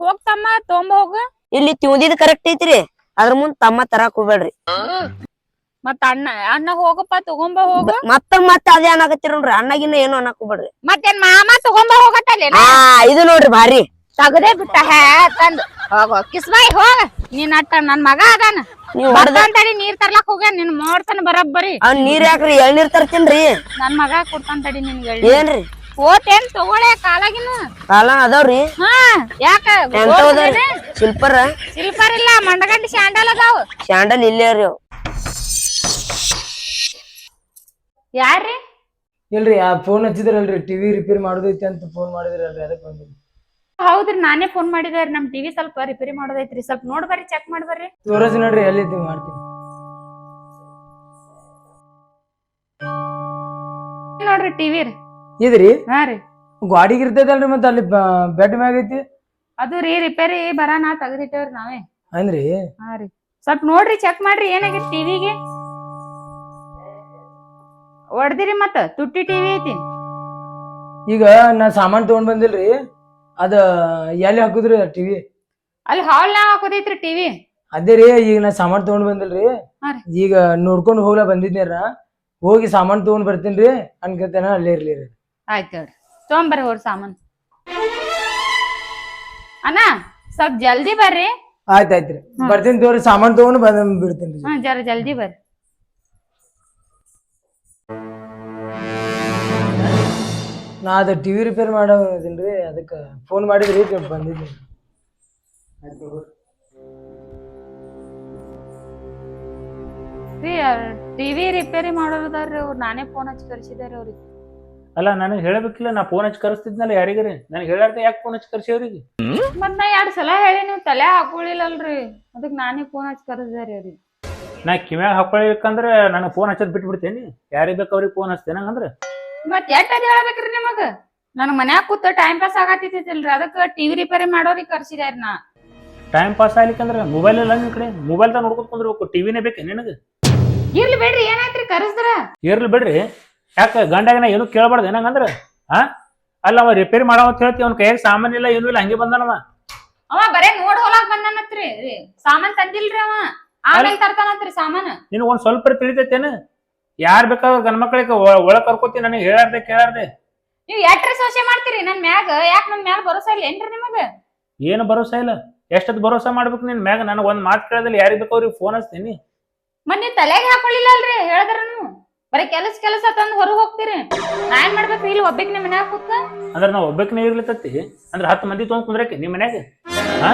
ಹೋಗ್ತಮ್ಮ ತೊಂಬ ಹೋಗ. ಇಲ್ಲಿ ತಿಂದಿದ್ ಕರೆಕ್ಟ್ ಐತ್ರಿ. ಅದ್ರ ಮುಂದ್ ತಮ್ಮ ತರಾಕ್ ಹೋಗ್ಬೇಡ್ರಿ. ಮತ್ತ ಅಣ್ಣ ಅಣ್ಣ ಹೋಗಪ್ಪ ತಗೊಂಬ ಹೋಗ. ಮತ್ತ ಮತ್ತ ಅದೇ ಅನ್ನಾಕತ್ತೀರ ನೋಡ್ರಿ. ಅಣ್ಣಗಿನ್ನ ಏನು ಅನ್ನಕ್ ಹೋಗ್ಬೇಡ್ರಿ. ಮತ್ತೇನ್ ಮಾಮ ತಗೊಂಬ ಹೋಗತ್ತಲ್ಲ ಇದು ನೋಡ್ರಿ ಭಾರಿ. ತಗದೇ ಬಿಟ್ಟ ಹ್ಯಾ ತಂದ್. ಹೋಗ ಕಿಸ್ಬಾಯ್ ಹೋಗ. ನೀನ್ ಅಟ್ಟ ನನ್ ಮಗ ಅದಾನ. ನೀವ್ ಹೊಡ್ದ ನೀರ್ ತರ್ಲಾಕ್ ಹೋಗ ನಿನ್ ಮಾಡ್ತಾನ ಬರಬ್ಬರಿ. ಅವ್ನ್ ನೀರ್ ಯಾಕ್ರಿ ಎಳ್ನೀರ್ ತರ್ತೀನ್ರಿ? ನನ್ ಮಗ ಕೊಡ್ತಾನ್ ತಡಿ ನಿನ್ಗೆ ಏನ್ರಿ? ಓತೇನ್ ತಗೊಳೆ ಕಾಲಾಗಿನ. ಕಾಲ ಅದಾವ್ರಿ? ಹಾ ಯಾಕ? ಎಂತವದ್ರಿ ಶಿಲ್ಪರ? ಸಿಲ್ಪರ್ ಇಲ್ಲ ಮಂಡಗಂಡಿ ಸ್ಯಾಂಡಲ್ ಅದಾವ. ಸ್ಯಾಂಡಲ್ ಇಲ್ಲೇ ರೀ ಅವ್. ಯಾರ್ರಿ? ಇಲ್ರಿ ಆ ಫೋನ್ ಹಚ್ಚಿದ್ರಲ್ರಿ ಟಿವಿ ರಿಪೇರಿ ಮಾಡೋದೈತಿ ಅಂತ ಫೋನ್ ಮಾಡಿದ್ರಲ್ರಿ ಅದಕ್ಕೆ ಬಂದಿನಿ ಹೌದ್ರಿ ನಾನೇ ಫೋನ್ ಮಾಡಿದ್ರಿ ನಮ್ ಟಿವಿ ಸ್ವಲ್ಪ ರಿಪೇರಿ ಮಾಡೋದೈತ್ರಿ ಸ್ವಲ್ಪ ನೋಡ್ ಬರ್ರಿ ಚೆಕ್ ಮಾಡಿ ಬರ್ರಿ. ತೋರಸ್ ನೋಡ್ರಿ ಎಲ್ಲಿದ್ದಿ ಮಾಡ್ತೀನಿ. ನೋಡ್ರಿ ಟಿವಿ ರೀ. ಇದ್ರಿ? ಹಾ ರೀ. ಗಾಡಿಗೆ ಇರ್ತೈತಲ್ರಿ ಮತ್ತೆ ಅಲ್ಲಿ ಬೆಡ್ ಮ್ಯಾಗ ಐತಿ? ಅದು ರೀ ರಿಪೇರಿ ಬರಾನ ತೆಗ್ದಿಟ್ಟೇವ್ರಿ ನಾವೇ. ಅಂದ್ರಿ ಹಾ ರೀ. ಸ್ವಲ್ಪ ನೋಡ್ರಿ ಚೆಕ್ ಮಾಡ್ರಿ ಏನಾಗಿತ್ತು ಟಿವಿಗೆ ಹೊಡ್ದಿರಿ ಮತ್ತ ತುಟ್ಟಿ ಟಿವಿ ಐತಿ. ಈಗ ನಾ ಸಾಮಾನ್ ತಗೊಂಡ್ ಬಂದಿಲ್ರಿ. ಅದ ಎಲ್ಲಿ ಹಾಕುದ್ರಿ ಟಿವಿ ಅಲ್ಲಿ ಹಾಲ್ ನಾವ್ ಹಾಕೋದೈತ್ರಿ ಟಿವಿ ಅದೇ ರೀ ಈಗ ನಾ ಸಾಮಾನ್ ತಗೊಂಡ್ ಬಂದಿಲ್ರಿ ಹಾ ರೀ. ಈಗ ನೋಡ್ಕೊಂಡ್ ಹೋಗ್ಲಾ ಬಂದಿದ್ನೇರ ಹೋಗಿ ಸಾಮಾನ್ ತಗೊಂಡ್ ಬರ್ತೀನ್ರಿ ಅನ್ಕತೇನ ಅಲ್ಲೇ ಇರ್ಲಿ ರೀ. ಆಯ್ತು ಹೇಳ್ರಿ ತೊಗೊಂಬರ್ರಿ ಅವ್ರ ಸಾಮಾನ್. ಅಣ್ಣ ಸ್ವಲ್ಪ ಜಲ್ದಿ ಬರ್ರಿ. ಆಯ್ತಾಯ್ತ್ರಿ ಬರ್ತೀನಿ ತೋರಿ ಸಾಮಾನ್ ತಗೊಂಡ್ ಬಂದ್ ಬಿಡ್ತೀನಿ ಹಾ ಜರ ಜಲ್ದಿ ಬರ್ರಿ. ನಾ ಅದ ಟಿವಿ ರಿಪೇರ್ ಮಾಡೋದಿಲ್ರಿ ಅದಕ್ಕೆ ಫೋನ್ ಮಾಡಿದ್ರಿ ಬಂದಿದ್ರಿ ರೀ ಟಿವಿ ರಿಪೇರಿ ಮಾಡೋರದಾರ್ರಿ ಅವ್ರು ನಾನೇ ಫೋನ್ ಹಚ್ಚಿ ಕರ್ಸಿದಾರೆ ಅವ್ರಿಗೆ. ಅಲ್ಲ ನನಗೆ ಹೇಳಬೇಕಿಲ್ಲ ನಾ ಫೋನ್ ಹಚ್ಚಿ ಕರೆಸ್ತಿದ್ನಲ್ಲ ಯಾರಿಗಾರಿ? ನನಗೆ ಹೇಳಾರ್ದೆ ಯಾಕೆ ಫೋನ್ ಹಚ್ಚಿ ಕರ್ಸಿ ಅವ್ರಿಗೆ ಮತ್ ನಾ ಎರಡ್ ಸಲ ಹೇಳಿ ನೀವು ತಲೆ ಹಾಕೊಳ್ಳಿಲ್ಲಲ್ರಿ ಅದಕ್ಕೆ ನಾನೇ ಫೋನ್ ಹಚ್ಚಿ ಕರ್ಸಿದಾರೆ ಅವ್ರಿಗೆ ನಾ ಕಿವ್ಯಾಗ ಹಾಕೊಳಿಕಂದ್ರೆ ನನಗೆ ಫೋನ್ ಹಚ್ಚೋದು ಬಿಟ್ಬಿಡ್ತೇನೆ. ಯಾರಿಗೆ ಬೇಕು ಅವ್ರಿಗೆ ಫೋನ್ ಹಚ್ತೇನೆ ಹಂಗಂದ್ರೆ? ಮತ್ ಎಟ್ ಅದ್ ಹೇಳ್ಬೇಕ್ರಿ ನಿಮಗ? ನನ್ ಮನ್ಯಾಗ ಕೂತ ಟೈಮ್ ಪಾಸ್ ಆಗತ್ತಿತ್ತಿಲ್ರಿ ಅದಕ್ಕ ಟಿವಿ ರಿಪೇರಿ ಮಾಡೋರಿ ಕರ್ಸಿದಾರ ನಾ. ಟೈಮ್ ಪಾಸ್ ಆಗ್ಲಿಕ್ಕಂದ್ರ ಮೊಬೈಲ್ ಇಲ್ಲ ನಿನ್ ಕಡೆ? ಮೊಬೈಲ್ದಾಗ ನೋಡ್ಕೊತ ಕುಂದ್ರಬೇಕು ಟಿವಿನೇ ಬೇಕು ನಿನಗ? ಇರ್ಲಿ ಬಿಡ್ರಿ ಏನಾಯ್ತ್ರಿ ಕರ್ಸಿದ್ರ? ಇರ್ಲಿ ಬಿಡ್ರಿ. ಯಾಕ ಗಂಡಾಗ ನಾ ಏನು ಕೇಳಬಾರ್ದು ಏನಂಗಂದ್ರ? ಹಾ ಅಲ್ಲ ಅವ ರಿಪೇರಿ ಮಾಡೋ ಅಂತ ಹೇಳ್ತಿ ಅವ್ನ ಕೈಯಾಗ ಸಾಮಾನ್ ಇಲ್ಲ ಏನೂ ಇಲ್ಲ ಹಂಗೆ ಬಂದಾನವ ಅವ. ಬರೇ ನೋಡ್ ಹೋಲಾಕ್ ಬಂದಾನತ್ರಿ. ಸಾಮಾನ್ ತಂದಿಲ್ರಿ ಅವ. ಆಮೇಲೆ ತರ್ತಾನತ್ರಿ ಸಾಮಾನು. ನಿನಗೆ ಒಂದು ಸ್ವಲ್ಪ ತಿಳಿತೈತೇನು? ಯಾರು ಬೇಕಾದ್ರೂ ಗಂಡ ಮಕ್ಕಳಿಗೆ ಒಳ ಕರ್ಕೋತಿ ನನಗೆ ಹೇಳಾರ್ದೆ ಕೇಳಾರ್ದೆ. ನೀವ್ ಎಟ್ರಿ ಸೋಸೆ ಮಾಡ್ತೀರಿ? ನನ್ ಮ್ಯಾಗ ಯಾಕ ನನ್ ಮ್ಯಾಲ ಭರೋಸಾ ಇಲ್ಲ ಏನ್ರಿ ನಿಮಗ? ಏನು ಭರೋಸಾ ಇಲ್ಲ. ಎಷ್ಟದ್ ಭರೋಸಾ ಮಾಡ್ಬೇಕು ನಿನ್ ಮ್ಯಾಗ? ನನಗೆ ಒಂದ್ ಮಾತು ಕೇಳೋದಿಲ್ಲ ಯಾರಿಗ್ ಬೇಕಾವ್ರಿಗೆ ಫೋನ್ ಹಚ್ತೀನಿ. ಮತ್ ನೀವ್ ತಲೆಗೆ ಹಾಕೊಳ್ಳಿಲ್ಲ ಅಲ್ರಿ ಹೇಳಿದ್ರನು. ಬರೀ ಕೆಲಸ ಕೆಲಸ ತಂದ್ ಹೊರಗ್ ಹೋಗ್ತೀರಿ. ನಾ ಏನ್ ಮಾಡ್ಬೇಕ್ರಿ ಇಲ್ಲಿ ಒಬ್ಬಕ್ ನಿಮ್ ಮನ್ಯಾಗ ಕೂತ. ಅಂದ್ರೆ ನಾವು ಒಬ್ಬಕ್ಕೆ ಇರ್ಲತ್ತತ್ತಿ ಅಂದ್ರೆ ಹತ್ತು ಮಂದಿ ತೊಗೊಂಡ್ ಕುಂದ್ರಕ್ಕೆ ನಿಮ್ಮ ಮನ್ಯಾಗ? ಹಾ?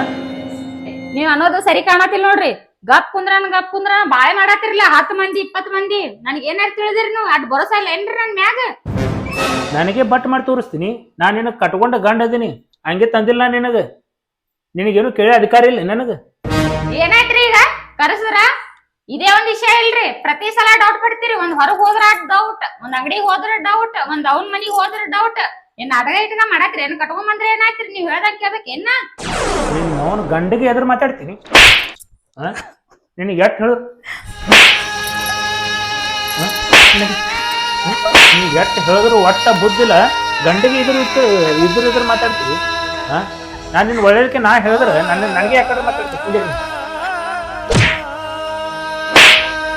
ನೀವ್ ಅನ್ನೋದು ಸರಿ ಕಾಣತಿಲ್ ನೋಡ್ರಿ. ಗಪ್ ಕುಂದ್ರ ಗಪ್ ಕುಂದ್ರ ಬಾಳೆ ಮಾಡಾತಿರ್ಲ ಹತ್ತು ಮಂದಿ ಇಪ್ಪತ್ ಮಂದಿ. ನನಗೆ ಏನಾರ ತಿಳಿದಿರಿ ನೀವು? ಅಡ್ ಭರೋಸಾ ಇಲ್ಲ ಏನ್ರಿ ನನ್ ಮ್ಯಾಗ? ನನಗೆ ಬಟ್ ಮಾಡಿ ತೋರಿಸ್ತೀನಿ. ನಾನು ನಿನಗೆ ಕಟ್ಕೊಂಡ ಗಂಡ ಅದೀನಿ ಹಂಗೆ ತಂದಿಲ್ಲ ನಾ ನಿನಗೆ. ನಿನಗೇನು ಕೇಳಿ ಅಧಿಕಾರ ಇಲ್ಲ ನನಗೆ. ಏನಾಯ್ತ್ರಿ ಈಗ? ಕರೆಸಿದ್ರ? ಇದೇ ಒಂದ್ ವಿಷಯ ಇಲ್ರಿ. ಪ್ರತಿ ಸಲ ಡೌಟ್ ಪಡ್ತೀರಿ. ಒಂದ್ ಹೊರಗ್ ಹೋದ್ರ ಡೌಟ್ ಒಂದ್ ಅಂಗಡಿ ಹೋದ್ರ ಡೌಟ್ ಒಂದ್ ಅವ್ನ ಮನಿಗ್ ಹೋದ್ರ ಡೌಟ್ ಏನ್ ಅಡಗ ಇಟ್ಕ ಮಾಡಾಕ್ರಿ ಏನ್ ಕಟ್ಕೊಂಡ್ ಬಂದ್ರೆ ಏನಾಯ್ತ್ರಿ? ನೀವ್ ಹೇಳ್ದಂಗ್ ಕೇಳ್ಬೇಕು. ಏನ? ನೀನು ಅವನು ಗಂಡಿಗೆ ಎದುರು ಮಾತಾಡ್ತೀನಿ. ನಿನಗೆ ಎಷ್ಟು ಹೇಳು? ನಿನಗೆ ಎಷ್ಟು ಹೇಳಿದ್ರು ಒಟ್ಟ ಬುದ್ಧಿಲ್ಲ ಗಂಡಿಗೆ ಇದ್ರ ಇತ್ತು, ಇದ್ರು ಇದ್ರು ಮಾತಾಡ್ತೀವಿ. ಹಾಂ ನಾನು ನಿನ್ನ ಒಳ್ಳೆಯದಕ್ಕೆ ನಾ ಹೇಳಿದ್ರೆ ನನ್ನ ನನಗೆ ಯಾಕಂದ್ರೆ ಮಾತಾಡ್ತೀನಿ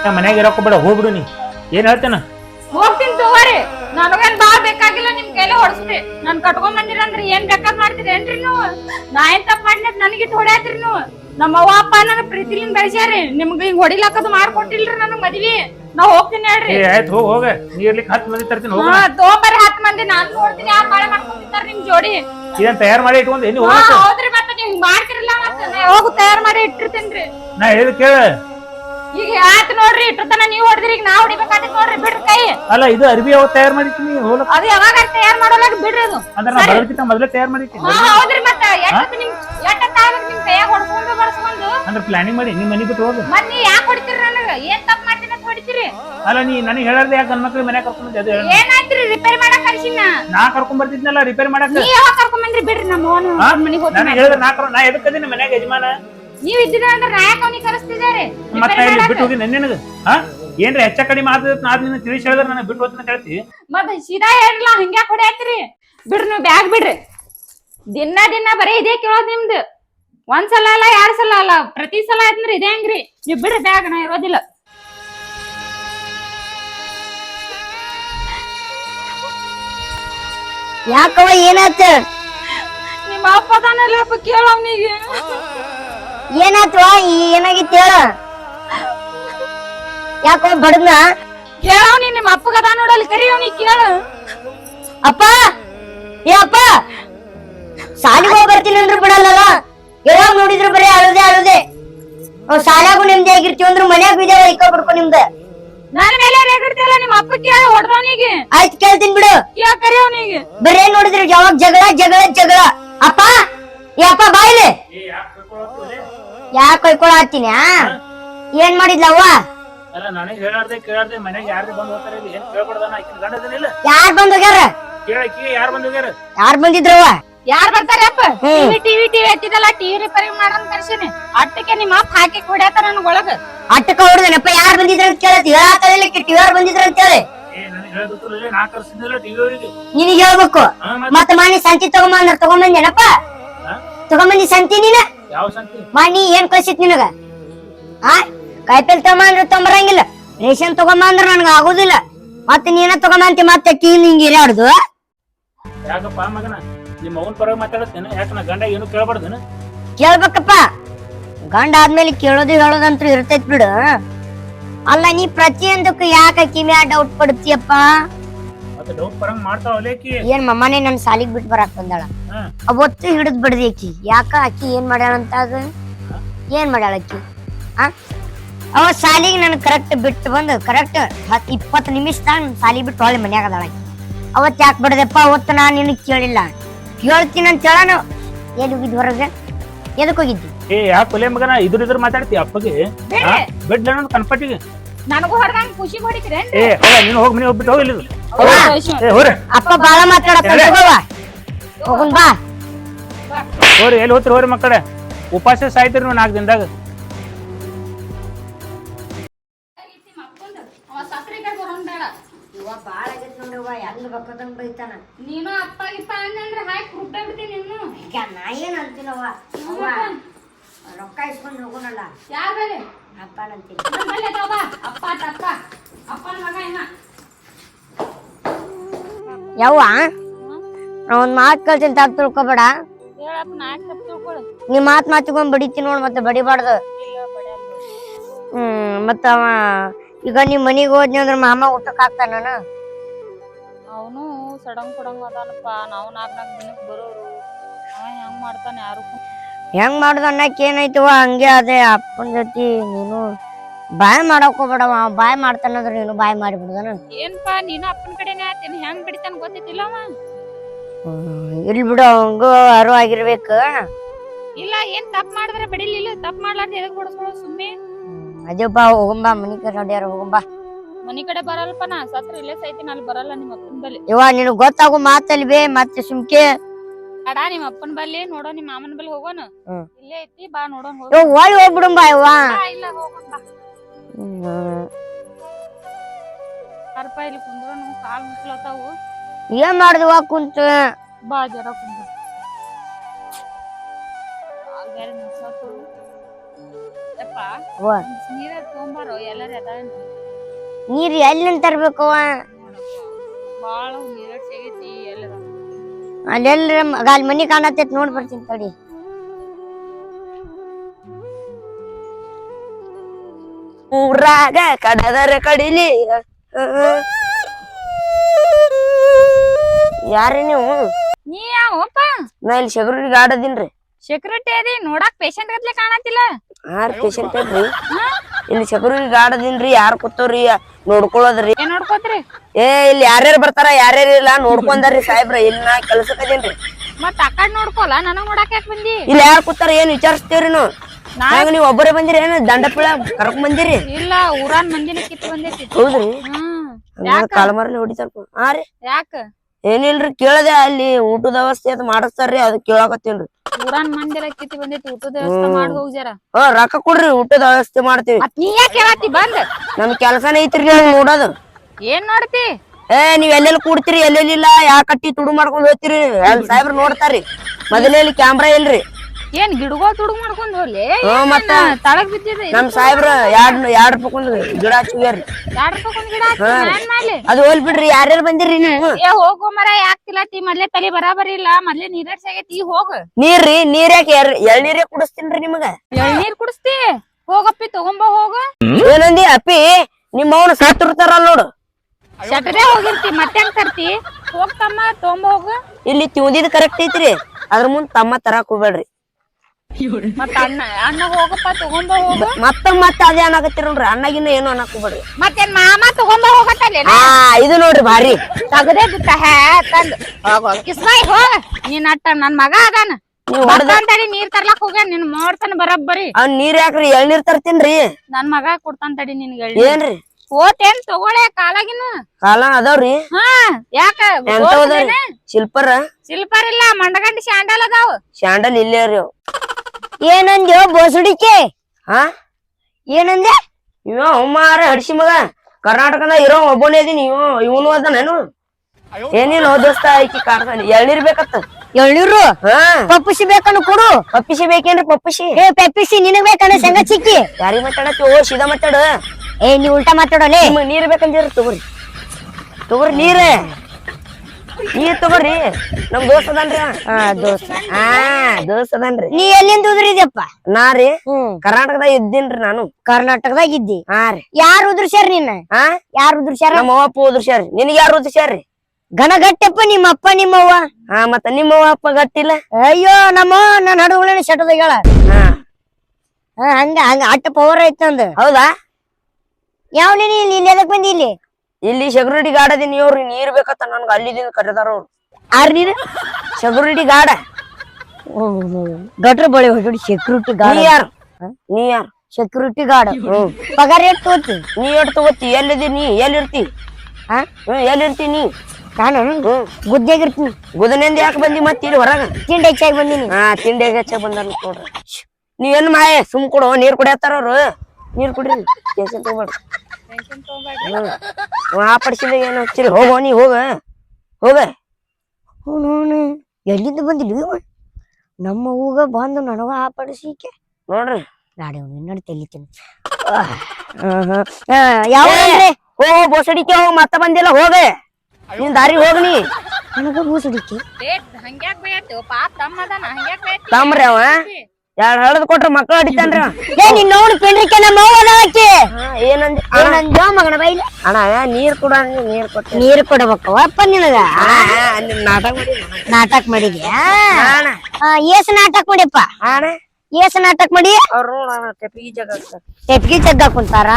ನಾ ಮನ್ಯಾಗ ಇರೋಕೋಬೇಡ ಹೋಗ್ಬಿಡು ನೀ. ಏನು ಹೇಳ್ತೇನೆ? ಹೋಗ್ತೀನಿ ತಗೋರಿ. ನನಗೇನ್ ಬಾಳ ಬೇಕಾಗಿಲ್ಲ, ನಿಮ್ ಕೈಲೇ ಹೊಡ್ಸ್ರಿ ನನ್ ಕಟ್ಕೊಂಡ್ ಬಂದಿರಂದ್ರೆ ಏನ್ ಬೇಕಾದ್ ಮಾಡ್ತೀರಿ ಏನ್ರಿ ನೀವು? ನಾ ಎಂತ ಮಾಡಿದ್ ನನಗೆ ತೊಡ್ಯಾತ್ರಿ ನೀವು? ನಮ್ಮ ಅವ್ವ ಅಪ್ಪ ನನ್ನ ಪ್ರೀತಿಲಿಂದ ಬೆಳೆಸ್ಯಾರಿ ನಿಮ್ಗೆ ಹಿಂಗ್ ಹೊಡಿಲಾಕದು ಮಾಡ್ಕೊಟ್ಟಿಲ್ರಿ ನನಗ್ ಮದ್ವಿ. ನಾ ಹೋಗ್ತೀನಿ ಹೇಳ್ರಿ. ಏ ಆಯ್ತು ಹೋಗಿ ಹೋಗ. ನೀರ್ಲಿ ಇರ್ಲಿಕ್ಕೆ ಹತ್ತು ಮಂದಿ ತರ್ತೀನಿ ಹೋಗ ಹಾ ತಗೊಂಬರ್ರಿ ಹತ್ ಮಂದಿ. ನಾನ್ ನೋಡ್ತೀನಿ ಯಾರು ಬಾಳೆ ಮಾಡ್ಕೊಂಡಿರ್ತಾರ ನಿಮ್ ಜೋಡಿ. ಇದನ್ನ ತಯಾರು ಮಾಡಿ ಇಟ್ಕೊಂಡು ಎಲ್ಲಿ ಹಾ, ಹೋಗ ಹೌದ್ರಿ ಮತ್ತೆ ನೀವು ಹಿಂಗ್ ಮಾಡ್ತಿರಲ್ಲ ಮತ್ತೆ. ಹೋಗಿ ತಯಾರ್ ಮಾಡಿ ಇಟ್ಟಿರ್ತೇನ್ರಿ. ನಾ ಹೇಳಿ ಕೇಳ. ಈಗ ಆತ್ ನೋಡ್ರಿ ಇಟ್ಟಿರ್ತಾನ ನೀವ್ ಹೊಡೆದ್ರಿ ಈಗ ನಾ ಹೊಡಿಬೇಕಾಗಿತ್ತು ನೋಡ್ರಿ ಬಿಡ್ರಿ ಕೈ. ಅಲ್ಲ ಇದು ಅರ್ಬಿ ಯಾವಾಗ ತಯಾರು ಮಾಡಿರ್ತೀನಿ ಹೋಲ ಅದು ಯಾವಾಗ ತಯಾರ್ ಮಾಡೋಲಾಗ ಬಿಡ್ರಿ ಅದು. ಅಂದ್ರೆ ನಾ ಬರೋದಕ್ಕಿಂತ ಮೊದಲೇ ತಯಾರು ಮಾಡಿರ್ತೀನಿ ಹಾ ಹೌದ್ರಿ ಮತ್ತ. ಎಷ್ಟೊತ್ತು ನಿಮ್ ಎಷ್ಟೊತ್ತ ಆಗ್ಬೇಕು ನಿಮ್ ಕೈಯಾಗ ಹೊಡ್ಕೊಂಡು ಬಡ್ಸ್ಕೊಂಡು ಅಂದ್ರೆ ಪ್ಲಾನಿಂಗ್ ಮಾಡಿ ನಿಮ್ ಮನೆ ಬಿಟ್ಟು ಹೋಗು. ಮತ್ತೆ ನೀ ಯಾಕೆ ಹೊಡಿತೀರಿ ನನಗ? ಏನ್ ತಪ್ಪ ಮಾಡ್ತೀನಿ ಅಂತ ಹೊಡಿತೀರಿ? ಅಲ್ಲ ನೀ ನನಗೆ ಹೇಳಾರ್ದೆ ಯಾಕೆ ಗಂಡ ಮಕ್ಳು ಮನೆ ಕರ್ಕೊಂಡ್ ಬಂದೆ? ಅದು ಹೇಳು. ಏನಾಯ್ತ್ರಿ ರಿಪೇರಿ ಮಾಡಕ್ ಕಳ್ಸಿನ ನಾ ಕರ್ಕೊಂಡ್ ಬರ್ತಿದ್ನಲ್ಲ ರಿಪೇರ್ ಮಾಡಕ್? ನೀ ಯಾವಾಗ ಕರ್ಕೊಂಡ್ ಬಂದ್ರಿ? ಬಿಡ್ರಿ ನಮ್ಮ ಅವನು? ಮನಿಗ್ ನನಗೆ ಹೇಳಿದ್ರೆ ನಾ ಕರ್- ನಾ ಎದಕ್ಕದೀನಿ ಮನ್ಯಾಗ ಯಜಮಾನ? ನೀವ್ ಇದ್ದಿದ್ರ ಅಂದ್ರೆ ನಾಯಕ ಅವನಿಗೆ ಕರೆಸ್ತಿದ್ದಾರೆ. ಮತ್ತೆ ನಾ ಇಲ್ಲಿ ಬಿಟ್ಟು ಹೋಗಿ ನಿನಗೆ? ಹಾ? ಏನ್ರ ಹೆಚ್ಚ ಕಡಿಮೆ ಆದ್ರೆ ನಿನ್ನ ತಿಳಿಸಿ ಹೇಳಿದ್ರೆ ನನಗೆ ಬಿಟ್ಟು ಹೋಗ್ತೀನಿ ಅಂತ ಹೇಳ್ತಿ? ಮತ್ ಸೀದಾ ಹೇಳ್ರಲ್ಲ ಹಂಗ್ಯಾಕ್ ಹೊಡ್ಯಾತ್ರಿ ಬಿಡ್ರಿ ನೀವು ಬ್ಯಾಗ್ ಬಿಡ್ರಿ. ದಿನ ದಿನ ಬರೀ ಇದೇ ಕೇಳೋದ್ ನಿಮ್ದು. ಒಂದ್ ಸಲ ಅಲ್ಲ ಎರಡ್ ಸಲ ಅಲ್ಲ ಪ್ರತಿ ಸಲ ಆಯ್ತಂದ್ರ ಇದೇ ಹಂಗ್ರಿ. ನೀವ್ ಬಿಡ್ರಿ ಬ್ಯಾಗ್ ನಾ ಇರೋದಿಲ್ಲ. ಯಾಕವ ಏನಾತ ನಿಮ್ಮ ಅಪ್ಪ ತಾನೆಲ್ಲ ಕೇಳ ಅವನಿಗೆ ಈ ಏನಾಗಿತ್ತು ಹೇಳ. ಯಾಕೋ ಬಡದ್ನ? ಕೇಳವ್ನಿ ನಿಮ್ಮ ಅಪ್ಪಗದ ನೋಡಲ್ಲಿ ಕರಿ ನೀ ಕೇಳ. ಅಪ್ಪ! ಏ ಅಪ್ಪ! ಸಾಲಿಗೆ ಹೋಗಿ ಬರ್ತೀನಿ ಅಂದ್ರು ಬಿಡಲ್ಲಲ್ಲ? ಯಾವಾಗ ನೋಡಿದ್ರು ಬರೀ ಅಳುದೆ ಅಳುದೆ. ಅವ್ ಶಾಲ್ಯಾಗೂ ನಿಮ್ದೇ ಆಗಿರ್ತೀವಿ ಅಂದ್ರು ಮನ್ಯಾಗ ಬೀಜ ಇಕ್ಕ ಬಿಡ್ಕೊ ನಿಮ್ದ. ನನ್ನ ಮೇಲೆ ನಿಮ್ಮ ಅಪ್ಪ ಕೇಳ ಹೊಡ್ದವನಿಗೆ ಆಯ್ತು ಕೇಳ್ತೀನಿ ಬಿಡು. ಕೇಳ ಕರಿ ಅವನಿಗೆ ಬರೇ ನೋಡಿದ್ರು ಯಾವಾಗ ಜಗಳ ಜಗಳ ಜಗಳ. ಅಪ್ಪ! ಏ ಅಪ್ಪ ಬಾಯ್ಲೆ ಯಾಕೆ ಕೈಕೊಳ ಹತ್ತೀನಿ ಏನ್ ಮಾಡಿದ್ಲವ್ವ ಅಲ್ಲ ನನಗೆ ಹೇಳಾರ್ದೆ ಕೇಳಾರ್ದೆ ಮನೆಗೆ ಯಾರ್ದು ಬಂದು ಹೋಗ್ತಾರೆ ಇಲ್ಲಿ? ಏನ್ ಕೇಳ್ಕೊಡ್ದಾನ? ಆಕಿನ ಗಂಡ ಅದನಿಲ್ಲ ಯಾರ್ ಬಂದ್ ಹೋಗ್ಯಾರ? ಕೇಳಕಿ ಯಾರು ಬಂದು ಹೋಗ್ಯಾರ? ಯಾರ್ ಬಂದಿದ್ರವ್ವ ಯಾರ್ ಬರ್ತಾರಪ್ಪ ಹ್ಮ್. ಟಿವಿ ಟಿವಿ ಟಿವಿ ಎತ್ತಿದಲ್ಲ ಟಿವಿ ರಿಪೇರಿ ಮಾಡಂತ ಕರ್ಸೀನಿ. ಅಟ್ಟಕ್ಕೆ ನಿಮ್ಮ ಅಪ್ಪ ಹಾಕಿ ಕೊಡ್ಯಾತ ನನ್ಗ ಒಳಗ. ಅಟ್ಟಕ ಹೊಡ್ದನಪ್ಪ ಯಾರ್ ಬಂದಿದ್ರ ಅಂತ ಕೇಳತ್ತಿ ಹೇಳತ್ತಲ್ಲ ಟಿವಿ ಯಾರ್ ಬಂದಿದ್ರ ಅಂತ ಹೇಳಿ ಏ ನನಗೆ ಹೇಳ್ಬೇಕು ಮತ್ತೆ? ಮಾನಿ ಸಂತಿ ತಗೊಂಬಂದ್ರ ತಗೊಂಬಂದೇನಪ್ಪ? ತಗೊಂಬಂದಿ ಸಂತಿ ನೀನ? ಸಂತಿ ಮಾನಿ ಏನ್ ಕಳ್ಸಿತ್ ನಿನಗ? ಆ ಕಾಯಿಪಲ್ಲೆ ತಗೊಂಬಂದ್ರೆ ತೊಂಬರಂಗಿಲ್ಲ. ರೇಷನ್ ತಗೊಂಬಂದ್ರ ನನ್ಗ ಆಗುದಿಲ್ಲ. ಮತ್ತೆ ನೀನ ತಗೊಂಬಂತಿ ಮತ್ತೆ ಕೀ ಹಿಂಗೆ ಇರಾಡ್ದು ಯಾಕಪ್ಪ ಮಗನ? ನಿಮ್ಮ ಮಗನ ಪರವಾಗಿ ಮಾತಾಡತ್ತೇನೆ? ಯಾಕೆ ನಾ ಗಂಡ ಏನು ಕೇಳ್ಬಾರ್ದೇನ? ಕೇಳ್ಬೇಕಪ್ಪ. ಗಂಡ ಆದ್ಮೇಲೆ ಕೇಳೋದು ಹೇಳೋದಂತೂ ಇರ್ತೈತ್ ಬಿಡು. ಅಲ್ಲ ನೀ ಪ್ರತಿಯೊಂದಕ್ಕೂ ಯಾಕೆ ಕಿಮ್ಯಾ ಡೌಟ್ ಪಡ್ತೀಯಪ್ಪ? ಡೌಟ್ ಪರಂಗ್ ಮಾಡ್ತಾವಲ್ಲ ಆಕಿ ಏನ್ ಮಮ್ಮನೆ ನನ್ ಸಾಲಿಗ್ ಬಿಟ್ ಬರಾಕ್ ಬಂದಾಳ? ಹಾ. ಅವತ್ತು ಹಿಡಿದ್ ಬಿಡ್ದಿ ಆಕಿ. ಯಾಕ ಆಕಿ ಏನ್ ಮಾಡ್ಯಾಳ ಅಂತ ಅದು? ಏನ್ ಮಾಡ್ಯಾಳ ಆಕಿ? ಆ? ಅವ ಸಾಲಿಗೆ ನನ್ ಕರೆಕ್ಟ್ ಬಿಟ್ಟು ಬಂದು ಕರೆಕ್ಟ್ ಹತ್ ಇಪ್ಪತ್ತು ನಿಮಿಷ ನನ್ ಸಾಲಿ ಬಿಟ್ಟು ಹೊಳ್ಳಿ ಮನ್ಯಾಗ ಅದಾಳ ಆಕಿ. ಅವತ್ ಯಾಕೆ ಬಿಡದಪ್ಪ? ಅವತ್ತು ನಾನು ನಿನಗ್ ಕೇಳಿಲ್ಲ. ಕೇಳ್ತೀನಿ ಅಂತ ಹೇಳಾನು ಎಲ್ಲಿ ಹೋಗಿದ್ ಹೊರಗೆ? ಎದಕ್ ಹೋಗಿದ್ದಿ? ಏ ಯಾಕೆ ಕೊಲೆ ಮಗನ? ಇದ್ರ ಇದ್ರ ಮಾತಾಡ್ತಿ ಅಪ್ಪಗೆ? ಬೇಡ. ಕನ್ಫರ್ಟಿಗೆ ಕನ್ಪಟ್ಟಿಗೆ ನನಗೂ ಹೊಡ್ದಂಗ್ ಖುಷಿ ಹೊಡಿತೀರೇನ್ ಏ ಹೋಗ ನೀನು ಹೋಗಿ ಮನೆ ಹೋಗ್ಬಿಟ್ಟು ಹೋಗಿಲ್ಲ ಏ ಹೋರಿ ಅಪ್ಪ ಬಾಳ ಮಾತಾಡತ್ತ ಹೋಗುನ್ ಬಾ. ಹೋರಿ ಎಲ್ಲಿ ಹೋಗ್ತೀರಿ ಹೋರಿ ಮಕ್ಕಳೇ? ಉಪವಾಸ ಸಾಯ್ತೀರಿ ನೀವು ನಾಲ್ಕು ದಿನದಾಗ. ಸಕ್ರಿ ಬರೋನ್ ಬೇಡ ಬಾಳ ಆಗೈತ್ ಎಲ್ಲ ಬಕ್ಕದಂಗ್ ಬೈತಾನ. ನೀನು ಅಪ್ಪ ಗಿಪ್ಪ ಅಂದ್ರೆ ಹಾಕಿ ಹುಟ್ಟ ಬಿಡ್ತೀನಿ ಇನ್ನು ಈಗ ನಾ ಏನ್ ಅಂತೀನವ್ವ? ಅವ್ವ ರೊಕ್ಕ ಇಸ್ಕೊಂಡ್ ಹೋಗೋಣಲ್ಲ ಯಾರ ಬೇರೆ ಅಪ್ಪ ಅಂತೀನಿ ನನ್ ಬಲ್ಲೆ ಅದಾವ ಅಪ್ಪ ತಪ್ಪ ಅಪ್ಪನ ಮಗ ಇನ್ನ. ಯವ್ವ ನಾ ಒಂದ್ ಮಾತ್ ಕೇಳ್ತೀನಿ ತಪ್ಪ ತಿಳ್ಕೊಬೇಡ. ಹೇಳಪ್ಪ ನಾಕ್ ತಪ್ಪು ತಿಳ್ಕೊಳು ನೀ ಮಾತ್ ಮಾತಿಗೊಂಡ್ ಬಡಿತೀನಿ ನೋಡ್ ಮತ್ತೆ ಬಡಿಬಾರ್ದು. ಇಲ್ಲ ಬಡಿಯಲ್ಲ ಹ್ಮ್ ಮತ್ತ ಅವ ಈಗ ನಿಮ್ ಮನಿಗ್ ಹೋದ್ನಿ ಅಂದ್ರ ಮಾಮ ಊಟಕ್ ಹಾಕ್ತಾನ ಅವನು? ಸಡನ್ ಕೊಡಂಗ ಅದಾನಪ್ಪ. ನಾವು ನಾಲ್ಕು ನಾಲ್ಕು ದಿನಕ್ಕೆ ಬರೋರು. ಅವ ಹೆಂಗ್ ಮಾಡ್ತಾನೆ ಯಾರು ಹೆಂಗ್ ಮಾಡುದ ಅನ್ನಕ್ ಏನೈತವ ಹಂಗೆ ಅದೇ ಅಪ್ಪನ ಜೊತೆ ನೀನು ಬಾಯ್ ಮಾಡಕ್ ಹೋಗ್ಬೇಡವ ಅವ ಬಾಯ್ ಮಾಡ್ತಾನಂದ್ರ ನೀನು ಬಾಯ್ ಮಾಡಿಬಿಡ್ದನ? ಏನ್ಪ ನೀನು ಅಪ್ಪನ ಕಡೆನೇ ಆತೇನೆ? ಹೆಂಗ್ ಬಿಡ್ತಾನ ಗೊತ್ತಿತ್ತಿಲ್ಲ ಅವ? ಬಿಡು ಅವಂಗು ಅರು ಆಗಿರ್ಬೇಕು. ಇಲ್ಲ ಏನ್ ತಪ್ಪ ಮಾಡಿದ್ರೆ ಬಿಡಿಲಿಲ್ಲ. ತಪ್ಪ ಮಾಡ್ಲಾರ್ದ ಎದಕ್ ಬಿಡಿಸ್ಕೊಳ್ಳೋ ಸುಮ್ಮನೆ? ಅದೇ ಬಾ ಹೋಗಂಬ ಮನಿ ಕಡೆ ನೋಡ್ಯಾರ ಹೋಗಂಬ ಮನಿ ಕಡೆ ಬರಲ್ಪ ನಾ ಸತ್ರ ಇಲ್ಲೇ ಸೈತಿ ಅಲ್ಲಿ ಬರಲ್ಲ ನಿಮ್ಮ ಅಪ್ಪನ ಬಲ್ಲಿ ಇವ ನಿನಗ್ ಗೊತ್ತಾಗು ಮಾತಲ್ಲಿ ಬೇ ಮತ್ತೆ ಸುಮ್ಕೆ. ಅಡ ನಿಮ್ಮ ಅಪ್ಪನ ಬಲ್ಲಿ ನೋಡೋ ನಿಮ್ಮ ಮಾಮನ ಬಲ್ಲಿ ಹ್ಮ್. ಇಲ್ಲೇ ಐತಿ ಬಾ ನೋಡೋಣ ಹೋಗೋಣ ಇವ್ ಒಳ್ ಇವ ಬಾ, ಇಲ್ಲ ಹೋಗೋಣ ಬಾ. ಯಾರಪ್ಪ ಇಲ್ಲಿ ಕುಂದ್ರೋನು ಕಾಲ್ ಮುಚ್ಲತ್ತಾವು ಏನ್ ಮಾಡ್ದವ ಕುಂತ? ಬಾ ಜರ ಕುಂದ್ರ. ಕಾಲ್ ಬೇರೆ ಮುಚ್ಲತ್ತಾವು ಯಪ್ಪ ಅವ್ವ. ನೀರ ತೊಗೊಂಬಾರೋ ಎಲ್ಲಾರ ಅದ ನೀರ್ ಎಲ್ಲಿಂದ ತರ್ಬೇಕವ ಬಾಳ ನೀರ ಸಿಗೈತಿ ಎಲ್ಲದ ಅಲ್ಲೆಲ್ರ ಅಲ್ಲಿ ಮನಿ ಕಾಣತೈತ್ ನೋಡ್ ಬರ್ತೀನಿ ತಡಿ. ಊರಾಗ ಕಡದರ ಕಡಿಲಿ. ಯಾರೇ ನೀವು? ನೀ ಯಾವಪ್ಪ? ನಾ ಇಲ್ಲಿ ಶಗರಿಗೆ ಆಡದಿನ್ರಿ. ಸೆಕ್ಯೂರಿಟಿ ಅದಿ ನೋಡಾಕ್ ಪೇಷಂಟ್ ಗತ್ಲೆ ಕಾಣತಿಲ್ಲ ಆರ್ ಪೇಷಂಟ್ ಅದ್ರಿ ಇಲ್ಲಿ ಸೆಕ್ಯೂರಿಟಿ ಗಾರ್ಡ್ ಅದಿನ್ರಿ ಯಾರ್ ಕೂತವ್ರಿ ನೋಡ್ಕೊಳ್ಳೋದ್ರಿ. ಏನ್ ನೋಡ್ಕೋತ್ರಿ? ಏ ಇಲ್ಲಿ ಯಾರ್ಯಾರು ಬರ್ತಾರ ಯಾರ್ಯಾರು ಇಲ್ಲ ನೋಡ್ಕೊಂಡಾರ್ರಿ ಸಾಹೇಬ್ರ ಇಲ್ಲಿ ನಾ ಕೆಲ್ಸಕ್ಕದೇನ್ರಿ ಮತ್ ಆ ಕಡೆ ನೋಡ್ಕೊಲ್ಲ ನನಗ್ ನೋಡಾಕ್ ಯಾಕೆ ಬಂದಿ? ಇಲ್ಲಿ ಯಾರು ಕೂತಾರ ಏನ್ ವಿಚಾರಿಸ್ತೀವ್ರಿ ನೀವು? ನಾ ಹಂಗ ನೀವ್ ಒಬ್ಬರೇ ಬಂದಿರಿ ಏನ ದಂಡಪಿಳ ಕರ್ಕೊಂಡ್ ಬಂದಿರಿ? ಇಲ್ಲ ಊರಾನ್ ಮಂದಿನ ಕಿತ್ತು ಬಂದೈತಿ. ಹೌದ್ರಿ? ಹ್ಮ್. ಯಾಕ ಕಾಲಮಾರಲ್ಲಿ ಹೊಡಿತಾರ ಹಾ ರೀ. ಯಾಕ? ಏನಿಲ್ರಿ? ಕೇಳದೆ ಅಲ್ಲಿ ಊಟದ ವ್ಯವಸ್ಥೆ ಅದು ಮಾಡಿಸ್ತಾರ್ರಿ ಅದ್ ಕೇಳಾಕತ್ತೀನ್ರಿ ಊರಾನ್ ಮಂದಿ ಎಲ್ಲ ಕಿತ್ತಿ ಬಂದೈತಿ ಊಟದ ವ್ಯವಸ್ಥೆ ಮಾಡಿ ಹೋಗ್ಜಾರ ಹಾ ರೊಕ್ಕ ಕೊಡ್ರಿ ಊಟದ ವ್ಯವಸ್ಥೆ ಮಾಡ್ತೀವಿ. ಮತ್ ನೀ ಯಾಕೆ ಹೇಳತ್ತಿ ಬಂದ್. ನಮ್ ಕೆಲ್ಸನೇ ಐತ್ರಿ ನೀವು ನೋಡೋದು. ಏನ್ ನೋಡ್ತಿ? ಏ ನೀವ್ ಎಲ್ಲೆಲ್ಲಿ ಕೂಡ್ತೀರಿ ಎಲ್ಲೆಲ್ಲಿಲ್ಲ ಯಾ ಕಟ್ಟಿ ತುಡು ಮಾಡ್ಕೊಂಡ್ ಹೋಗ್ತೀರಿ ಅಲ್ಲಿ ಸಾಹೇಬ್ರು ನೋಡ್ತಾರಿ ಮೊದಲೇ ಕ್ಯಾಮ್ರಾ ಇಲ್ರಿ. ಏನ್ ಗಿಡಗೋ ತುಡುಗ್ ಮಾಡ್ಕೊಂಡ್ ಹೋಗ್ಲಿ? ಹ್ಮ್, ಮತ್ತ? ತಳಗ್ ಬಿದ್ದಿದೆ ನಮ್ ಸಾಹೇಬ್ರ ಎರಡ್ ಎರಡ್ ರೂಪಾಯಿ ಗಿಡ ಹಚ್ಚಿವ್ಯಾರಿ ಎರಡ್ ರೂಪಾಯಿ ಗಿಡ ಹಚ್ಚಿ ನಾನ್ ಮಾಡ್ಲಿ? ಅದು ಹೋಲ್ ಬಿಡ್ರಿ ಯಾರ್ಯಾರು ಬಂದಿರಿ ನೀವು? ಏ ಹೋಗೋ ಮರ ಯಾಕ್ ತೀ ಮೊದ್ಲೇ ತಲಿ ಬರಾಬರಿ ಇಲ್ಲ. ಮೊದ್ಲೇ ನೀರಡ್ಸ್ ಆಗೈತಿ ಈಗ ಹೋಗ. ನೀರ್ರಿ ನೀರ್ ಯಾಕೆ ಎಳ್ನೀರೇ ಕುಡಿಸ್ತೀನ್ರಿ ನಿಮಗ? ಎಳ್ನೀರ್ ಕುಡಿಸ್ತಿ? ಹೋಗಪ್ಪಿ ತಗೊಂಬ ಹೋಗ. ಏನಂದಿ ಅಪ್ಪಿ ನಿಮ್ಮ ಅವನು ಸತ್ತಿರ್ತಾರಲ್ಲ ನೋಡು. ಶಟರೇ ಹೋಗಿರ್ತಿ ಮತ್ತೆ ತರ್ತಿ? ಹೋಗ್ತಮ್ಮ ತಗೊಂಬ ಹೋಗ. ಇಲ್ಲಿ ತಿಂದಿದ್ ಕರೆಕ್ಟ್ ಐತ್ರಿ. ಅದ್ರ ಮುಂದ್ ತಮ್ಮ ತರಾಕ್ ಹೋಗ್ಬೇಡ್ರಿ ಮತ್ತ ಅಣ್ಣ ಅಣ್ಣ ಹೋಗಪ್ಪ ತಗೊಂಬ ಹೋಗ. ಮತ್ತ ಮತ್ತ ಅದೇ ಅನ್ನಾಕತ್ತೀರ ನೋಡ್ರಿ ಅಣ್ಣಗಿನ್ನ ಏನು ಅನ್ನಕ್ ಹೋಗ್ಬೇಡ್ರಿ ಮತ್ತೇನ್ ಮಾಮ ತಗೊಂಬ ಹೋಗತ್ತಲ್ಲ ಆ ಇದು ನೋಡ್ರಿ ಭಾರಿ. ತಗದೇ ಬಿಟ್ಟ ಹ್ಯಾ ತಂದ್. ಹೋಗ ಕಿಸ್ಮಾಯಿ ಹೋಗ ನೀನ್ ಅಟ್ಟ ನನ್ ಮಗ ಅದಾನ. ತಡಿ ನೀರ್ ತರ್ಲಕ್ ಹೋಗ್ಯಾನ ನಿನ್ ಮಾಡ್ತಾನ ಬರಬ್ಬರಿ. ಅವ್ನ್ ನೀರ್ ಯಾಕ್ರಿ ಎಳ್ನೀರ್ ತರ್ತೀನ್ರಿ? ನನ್ ಮಗ ಕೊಡ್ತಾನ ತಡಿ ನಿನ್ಗೆ ಏನ್ರಿ? ಓತೇನ್ ತಗೊಳೆ ಕಾಲಾಗಿನ? ಕಾಲ ಅದಾವ್ರಿ? ಹಾ ಯಾಕ? ಶಿಲ್ಪರ? ಸಿಲ್ಪರ್ ಇಲ್ಲ ಮಂಡಗಂಡಿ ಶಾಂಡಲ್ ಅದಾವ. ಶಾಂಡಲ್ ಇಲ್ಲೇ ರೀ. ಏನಂದ್ಯೋ ಬೋಸುಡಿಕೆ? ಹಾ ಏನಂದೆ? ಇವ ಉಮ್ಮಾರ ಹಡ್ಸಿ ಮಗ. ಕರ್ನಾಟಕದ ಇರೋ ಒಬ್ಬನೇ ಇದೀನಿ ಇವ ಇವನು ಅದಾನೇನು ಏನೇನು ದೋಸ್ತ ಐಕಿ ಕಾರ್ತಾನೆ ಎಳ್ನೀರ್ ಬೇಕತ್ತ? ಎಳ್ನೀರು? ಹಾ. ಪಪ್ಪುಸಿ ಬೇಕನ್ನು ಕೊಡು. ಪಪ್ಪಿಸಿ ಬೇಕೇನ್ರಿ ಪಪ್ಪಿಸಿ? ಏ ಪಪ್ಪಿಸಿ ನಿನಗ್ ಬೇಕನ್ನ ಸಂಗ ಚಿಕ್ಕಿ? ಯಾರಿಗ್ ಮಾತಾಡತ್ತಿ? ಓ ಸೀದಾ ಮಾತಾಡು. ಏ ನೀ ಉಲ್ಟಾ ಮಾತಾಡೋಲೆ ನಿಮಗ್ ನೀರ್ ಬೇಕಂದಿರ ತಗೋರಿ. ತಗೋರಿ ನೀರ್. ನೀರ್ ತಗೋರಿ. ನಮ್ ದೋಸ್ತ ಅದನ್ರಿ. ಹಾ ದೋಸ್ತ. ಹಾ ದೋಸ್ತ ಅದನ್ರಿ. ನೀ ಎಲ್ಲಿಂದ ಉದ್ರಿದ್ಯಪ್ಪ? ನಾ ರೀ ಹ್ಮ್. ಕರ್ನಾಟಕದಾಗ ಇದ್ದೀನ್ರಿ ನಾನು. ಕರ್ನಾಟಕದಾಗ ಇದ್ದಿ? ಹಾ ರೀ. ಯಾರು ಉದ್ರಸ್ಯಾರ ನಿನ್ನ? ಹಾ? ಯಾರು ಉದ್ರಸ್ಯಾರ? ನಮ್ಮ ಅವ್ವ ಅಪ್ಪ ಓದ್ರಿ ನಿನಗ್ ಯಾರು ಘನ ಘನಗಟ್ಟಪ್ಪ ನಿಮ್ಮ ಅಪ್ಪ ನಿಮ್ಮವ್ವ. ಹಾ ಮತ್ತ ನಿಮ್ಮ ಅವ್ವ ಅಪ್ಪ ಗಟ್ಟಿಲ್ಲ? ಅಯ್ಯೋ ನಮ್ಮ ನನ್ನ ಹಡುಗಳನ್ನ ಶಟದಗಳ ಹಾ. ಹಂಗ ಹಂಗ ಅಟ್ಟ ಪವರ್ ಐತಂದ ನಂದು. ಹೌದಾ? ಯಾವ ನೀನ್ ಇಲ್ಲಿ ಇಲ್ಲಿ ಎದಕ್ ಬಂದಿ ಇಲ್ಲಿ? ಇಲ್ಲಿ ಸೆಕ್ಯೂರಿಟಿ ಗಾರ್ಡ್ ಅದೀನಿ ಅವ್ರಿ ನೀರ್ ಬೇಕತ್ತ ನನ್ಗ ಅಲ್ಲಿದಿಂದ ಕರೆದಾರ ಅವ್ರು. ಆರ್ ನೀನು? ಸೆಕ್ಯೂರಿಟಿ ಗಾರ್ಡ್ ಗಟ್ರ ಬಳಿ ಹೋಗಿ ಸೆಕ್ಯೂರಿಟಿ ನೀ ಗಾರ್ಡ್ ಯಾರು ನೀ ಯಾರು? ಸೆಕ್ಯೂರಿಟಿ ಗಾರ್ಡ್ ಪಗಾರ ಎಷ್ಟು ತಗೋತಿ? ನೀ ಎಟ್ ತಗೋತಿ? ಎಲ್ಲಿದಿ ನೀ? ಎಲ್ಲಿರ್ತಿ? ಹಾ? ಎಲ್ಲಿ ಎಲ್ಲಿರ್ತಿ ನೀ? ನಾನು? ಗುದ್ದೆಗಿರ್ತೀನಿ ಗುದ್ದನಿಂದ ಯಾಕೆ ಬಂದಿ ಮತ್ತೆ ಇಲ್ಲಿ ಹೊರಗ? ತಿಂಡಿ ಹೆಚ್ಚಾಗಿ ಬಂದೀನಿ. ಹಾ ತಿಂಡಿ ಹೆಚ್ಚಾಗಿ ಬಂದಾರ ನೀ ನೀವೇನ್ ಮಾಯೆ? ಸುಮ್ ಕೊಡು ನೀರ್ ಕುಡಿಯತ್ತಾರ ಅವ್ರು. ನೀರ್ ಕುಡ್ರಿ. ಕೆಲಸ ತಗೋಬೇಡ್ರಿ ಆ ಪಡಿಸಿದ ಏನ್ ಹಚ್ಚಿರಿ ಹೋಗೋ ನೀ ಹೋಗ. ಹೋಗ. ಎಲ್ಲಿಂದ ಬಂದಿಲ್ಲ? ನಮ್ಮ ಹೂಗ ಬಂದು ನನಗ ಆಪಡಿಸಿಕೆ ನೋಡ್ರಿ. ಗಾಡಿ ನೋಡಿ ತೆಲಿತೀನಿ ಯಾವ ಹೋ ಬೋಸಡಿಕೆ ಹೋಗ್ ಮತ್ತೆ ಬಂದಿಲ್ಲ ಹೋಗ. ನೀನ್ ದಾರಿ ಹೋಗ ನೀ. ನನಗ ಬೋಸಡಿಕೆ ಹಂಗ್ಯಾಕ್ ಪಾಪ ತಮ್ಮ ಅದಾನ ಹಂಗ್ಯಾಕ್ ತಾಮ್ರಿ ಅವ? ಎರಡ್ ಹಳದ್ ಕೊಟ್ರ ಮಕ್ಳು ಅಡಿತಾನ್ರಿ. ಏ ನಿನ್ನ ನೋಡಿ ಪೆಂಡ್ರಿಕೆ ನಮ್ಮ ಅವ್ವ ಅದಾಳಕ್ಕೆ ಹಾ, ಏನಂದಿ? ಮಗನ ಬೈಲಿ ಅಣ್ಣ ನೀರ್ ಕೊಡ ನೀರ್ ಕೊಟ್ಟ. ನೀರ್ ಕೊಡಬೇಕು ಅಪ್ಪ ನಿನಗ? ನಾಟಕ ಮಾಡಿ. ನಾಟಕ ಮಾಡಿದ್ಯಾ? ಅಣ್ಣ. ಆ, ಏಸ್ ನಾಟಕ ಮಾಡಿಯಪ್ಪ? ಅಣ್ಣಾ. ಏಸ್ ನಾಟಕ ಮಾಡಿ? ಅವ್ರು ನೋಡ ತೆಪ್ಪಿಗೆ ಜಗ. ತೆಪ್ಪಿಗೆ ಜಗ್ಗ ಕುಂತಾರ